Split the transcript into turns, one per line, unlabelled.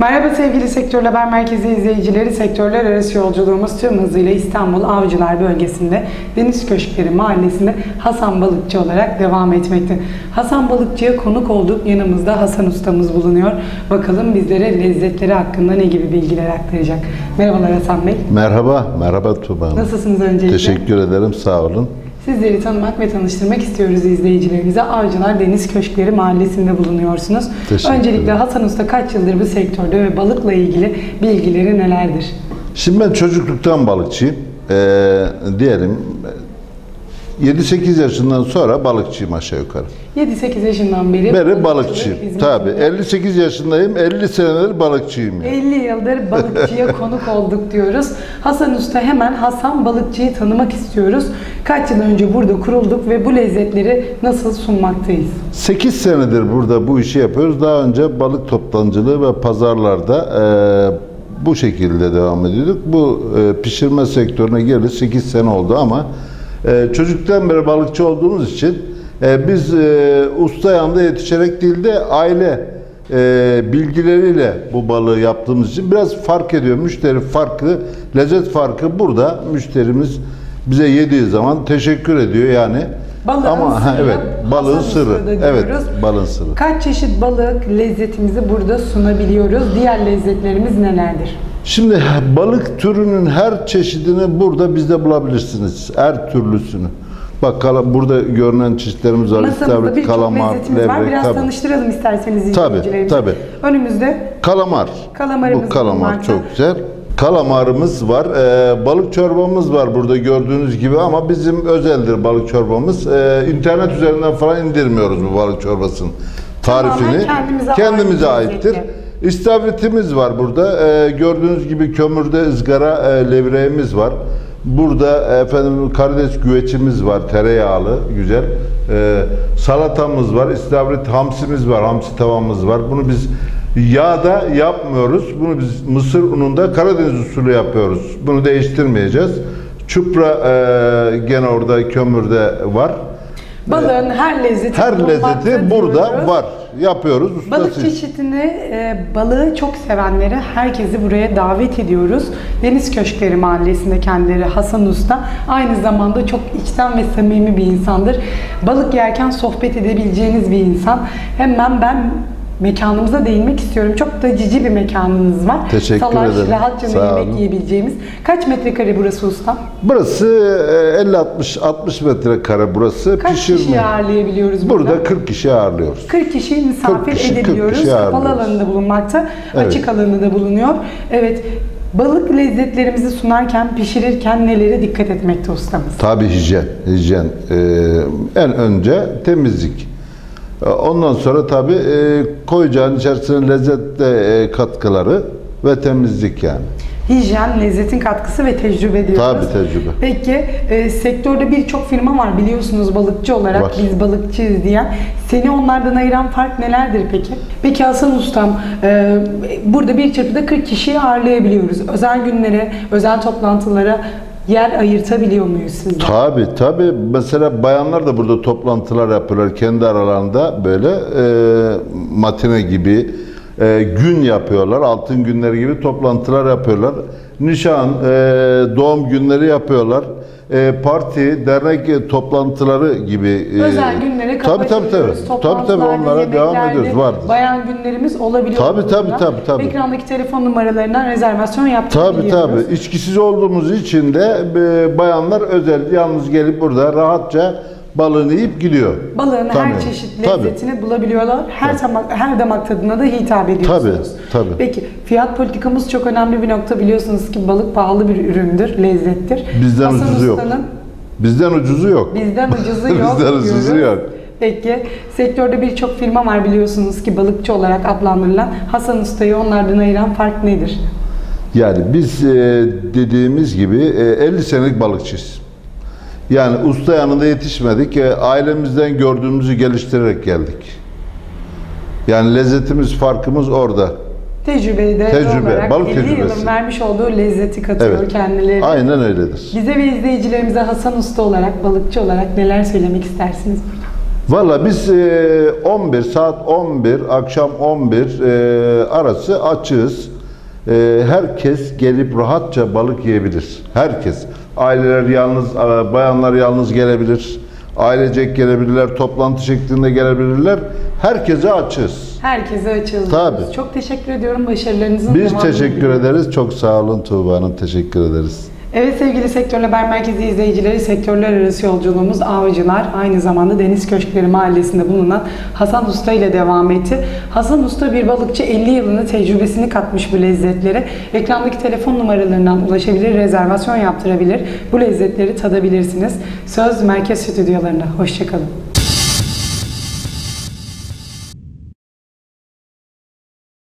Merhaba sevgili Sektör Haber Merkezi izleyicileri. Sektörler arası yolculuğumuz tüm hızıyla İstanbul Avcılar bölgesinde Deniz Köşkleri Mahallesi'nde Hasan Balıkçı olarak devam etmekte. Hasan Balıkçı'ya konuk olduk. Yanımızda Hasan Ustamız bulunuyor. Bakalım bizlere lezzetleri hakkında ne gibi bilgiler aktaracak. Merhabalar Hasan Bey.
Merhaba, merhaba Tuba Hanım.
Nasılsınız öncelikle?
Teşekkür ederim, sağ olun.
Sizleri tanımak ve tanıştırmak istiyoruz izleyicilerimize. Avcılar Deniz Köşkleri Mahallesi'nde bulunuyorsunuz.
Teşekkür
Öncelikle. Hasan Usta kaç yıldır bu sektörde ve balıkla ilgili bilgileri nelerdir?
Şimdi ben çocukluktan balıkçıyım. Ee, diyelim 7-8 yaşından sonra balıkçıyım aşağı yukarı.
7-8 yaşından beri
Beri balıkçıyım. Tabii 58 yaşındayım, 50 senedir balıkçıyım. Yani.
50 yıldır balıkçıya konuk olduk diyoruz. Hasan Usta hemen Hasan Balıkçı'yı tanımak istiyoruz. Kaç yıl önce burada kurulduk ve bu lezzetleri nasıl sunmaktayız?
8 senedir burada bu işi yapıyoruz. Daha önce balık toptancılığı ve pazarlarda e, bu şekilde devam ediyorduk. Bu e, pişirme sektörüne girdi 8 sene oldu ama e, çocuktan beri balıkçı olduğumuz için e, biz e, usta yanında yetişerek değil de aile e, bilgileriyle bu balığı yaptığımız için biraz fark ediyor. Müşteri farkı, lezzet farkı burada müşterimiz bize yediği zaman teşekkür ediyor yani.
Balığın
Ama
sırrı,
evet, balığın sırrı. Evet, balığın sırrı.
Kaç çeşit balık lezzetimizi burada sunabiliyoruz? Diğer lezzetlerimiz nelerdir?
Şimdi balık türünün her çeşidini burada bizde bulabilirsiniz. Her türlüsünü. Bak kala- burada görünen çeşitlerimiz var.
Masamızda birçok
kalamar,
lezzetimiz var.
levrek,
Biraz
tabii.
tanıştıralım isterseniz
Tabii,
izleyicilerimize.
tabii.
Önümüzde
Kalamar.
Kalamarımız
Bu kalamar
bulunmakta.
çok güzel. Kalamarımız var. Ee, balık çorbamız var burada gördüğünüz gibi ama bizim özeldir balık çorbamız. Ee, internet üzerinden falan indirmiyoruz bu balık çorbasının tarifini.
Tamamen kendimize
Kendimize
ait
aittir.
lezzetli.
İstavritimiz var burada. Ee, gördüğünüz gibi kömürde ızgara e, levreğimiz var. Burada efendim karides güveçimiz var, tereyağlı, güzel. Ee, salatamız var, istavrit hamsimiz var, hamsi tavamız var. Bunu biz yağda yapmıyoruz. Bunu biz mısır ununda Karadeniz usulü yapıyoruz. Bunu değiştirmeyeceğiz. Çupra e, gene orada kömürde var.
balığın her lezzeti
Her lezzeti burada
diyoruz.
var. Yapıyoruz.
Balık
ustasıyız.
çeşidini, e, balığı çok sevenleri, herkesi buraya davet ediyoruz. Deniz Köşkleri Mahallesi'nde kendileri Hasan Usta. Aynı zamanda çok içten ve samimi bir insandır. Balık yerken sohbet edebileceğiniz bir insan. Hemen ben mekanımıza değinmek istiyorum. Çok da cici bir mekanınız var.
Teşekkür
Salaş,
ederim.
rahatça yemek yiyebileceğimiz. Kaç metrekare burası usta?
Burası e, 50-60 60 metrekare burası.
Kaç kişi ağırlayabiliyoruz burada?
Burada 40 kişi ağırlıyoruz.
40 kişi misafir
40 kişi, 40
edebiliyoruz.
kişi
Kapalı alanında bulunmakta,
Evet.
açık alanında bulunuyor. Evet, balık lezzetlerimizi sunarken, pişirirken nelere dikkat etmekte ustamız?
Tabi hijyen. Hijyen. e, en önce temizlik. E, Ondan sonra tabi e, koyacağın içerisine lezzet de, e, katkıları ve temizlik yani.
Hijyen, lezzetin katkısı ve tecrübe diyoruz.
Tabii, tecrübe.
Peki, e, sektörde birçok firma var biliyorsunuz balıkçı olarak,
Var.
biz balıkçıyız diyen. Seni onlardan ayıran fark nelerdir peki? Peki Hasan Ustam, e, burada bir çırpıda 40 kişiyi ağırlayabiliyoruz. Özel günlere, özel toplantılara yer ayırtabiliyor muyuz sizden?
Tabi tabi mesela bayanlar da burada toplantılar yapıyorlar kendi aralarında böyle e, matine gibi e, gün yapıyorlar altın günleri gibi toplantılar yapıyorlar nişan e, doğum günleri yapıyorlar e, parti dernek toplantıları gibi e,
Özel günlere kafa
tabi tabi tabi
çeviriyoruz.
tabi tabi
Toplantılarda,
onlara devam ediyoruz vardır.
Bayan günlerimiz olabiliyor.
Tabii, tabii, tabii, tabii.
Ekrandaki telefon numaralarından rezervasyon yaptırabiliyoruz.
tabi. İçkisiz olduğumuz için de e, bayanlar özel yalnız gelip burada rahatça balığını yiyip gidiyor.
Balığın her
Tabii,
çeşit
tabii.
lezzetini bulabiliyorlar. Her damak, her damak tadına da hitap ediyorsunuz.
Tabii, tabii.
Peki fiyat politikamız çok önemli bir nokta biliyorsunuz ki balık pahalı bir üründür, lezzettir.
Bizden ucuzu yok.
Usta'nın
Bizden ucuzu yok.
Bizden ucuzu yok
Bizden ucuzu
diyoruz.
yok.
Peki sektörde birçok firma var biliyorsunuz ki balıkçı olarak adlandırılan. Hasan Usta'yı onlardan ayıran fark nedir?
Yani biz e, dediğimiz gibi e, 50 senelik balıkçıyız. Yani usta yanında yetişmedik. E, ailemizden gördüğümüzü geliştirerek geldik. Yani lezzetimiz, farkımız orada.
Tecrübeyi de
Tecrübe,
olarak
balık
50 yılın
tecrübesi.
vermiş olduğu lezzeti katıyor
Evet.
kendileri.
Aynen öyledir.
Bize ve izleyicilerimize Hasan Usta olarak, balıkçı olarak neler söylemek istersiniz?
Valla biz e, 11 saat 11 akşam 11 e, arası açığız. E, herkes gelip rahatça balık yiyebilir. Herkes. Aileler yalnız, e, bayanlar yalnız gelebilir. Ailecek gelebilirler, toplantı şeklinde gelebilirler. Herkese açığız.
Herkese açığız.
Tabii.
Çok teşekkür ediyorum. Başarılarınızın
Biz teşekkür ederiz. Çok sağ olun Tuğba Hanım. Teşekkür ederiz.
Evet sevgili Sektör Haber Merkezi izleyicileri, sektörler arası yolculuğumuz Avcılar aynı zamanda Deniz Köşkleri Mahallesi'nde bulunan Hasan Usta ile devam etti. Hasan Usta bir balıkçı 50 yılını tecrübesini katmış bu lezzetlere. Ekrandaki telefon numaralarından ulaşabilir, rezervasyon yaptırabilir. Bu lezzetleri tadabilirsiniz. Söz Merkez Stüdyolarında. Hoşçakalın.